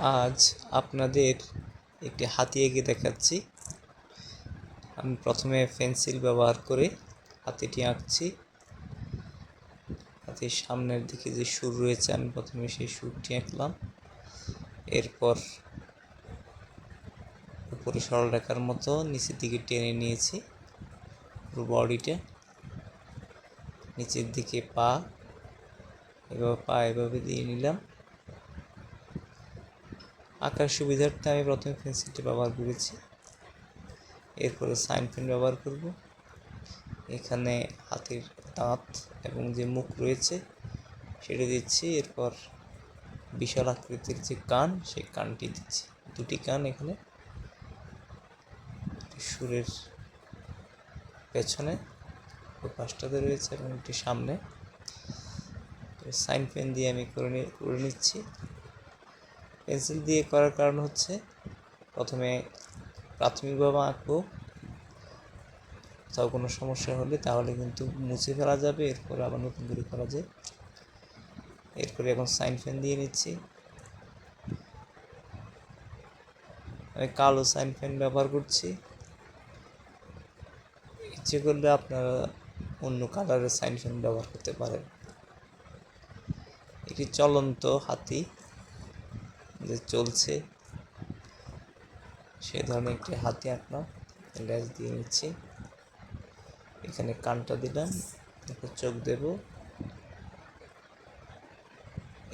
আজ আপনাদের একটি হাতি এঁকে দেখাচ্ছি। আমি প্রথমে পেন্সিল ব্যবহার করে হাতিটি আঁকছি। হাতির সামনের দিকে যে সুর রয়েছে, আমি প্রথমে সেই সুরটি আঁকলাম। এরপর উপরে সরল রেখার মতো নিচের দিকে টেনে নিয়েছি পুরো বডিটা। নিচের দিকে পা, এভাবে পা এভাবে দিয়ে নিলাম। আঁকার সুবিধার্থে আমি প্রথমে পেন্সিলটি ব্যবহার করেছি। এরপরে সাইন পেন ব্যবহার করব। এখানে হাতের দাঁত এবং যে মুখ রয়েছে সেটা দিচ্ছি। এরপর বিশাল আকৃতির যে কান, সেই কানটি দিচ্ছি। দুটি কান এখানে সুরের পেছনে ওই পাশটাতে রয়েছে এবং একটি সামনে। সাইন পেন দিয়ে আমি করে করে নিচ্ছি। পেন্সিল দিয়ে করার কারণ হচ্ছে প্রথমে প্রাথমিকভাবে আঁকবো। কোথাও কোনো সমস্যা হলে তাহলে কিন্তু মুছে ফেলা যাবে, এরপরে আবার নতুন করে করা যায়। এরপরে এখন সাইন পেন দিয়ে নিচ্ছি। আমি কালো সাইন পেন ব্যবহার করছি। ইচ্ছে করলে আপনারা অন্য কালারের সাইন পেন ব্যবহার করতে পারেন। একটি চলন্ত হাতি। যে চলছে। সে ধরনের একটি হাতি আঁকলাম লেজ দিয়ে নিচ্ছি। এখানে কানটা দিলাম এরপর চোখ দেব।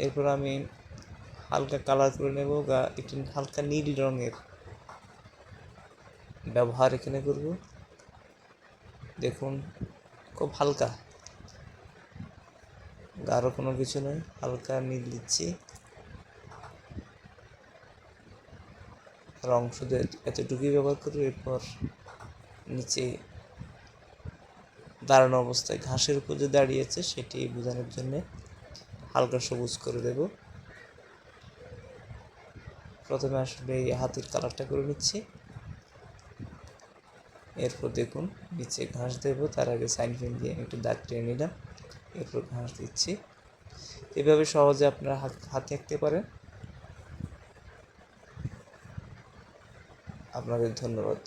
এরপর আমি হালকা কালার করে নেব গা, একটি হালকা নীল রঙের ব্যবহার এখানে করব। দেখুন, খুব হালকা। গাঢ় কোনো কিছু নয়, হালকা নীল দিচ্ছি। রং শুধু এতটুকুই ব্যবহার করব, এরপর নিচে দাঁড়ানো অবস্থায় ঘাসের উপর যে দাঁড়িয়েছে সেটি বোঝানোর জন্য হালকা সবুজ করে দেব। প্রথমে আসলে এই হাতের কালারটা করে নিচ্ছি। এরপর দেখুন, নিচে ঘাস দেব, তার আগে সাইন ফিন দিয়ে একটু দাগ টেনে নিলাম, এরপর ঘাস দিচ্ছি। এভাবে সহজে আপনারা হাতে আঁকতে পারেন। আপনাদের ধন্যবাদ।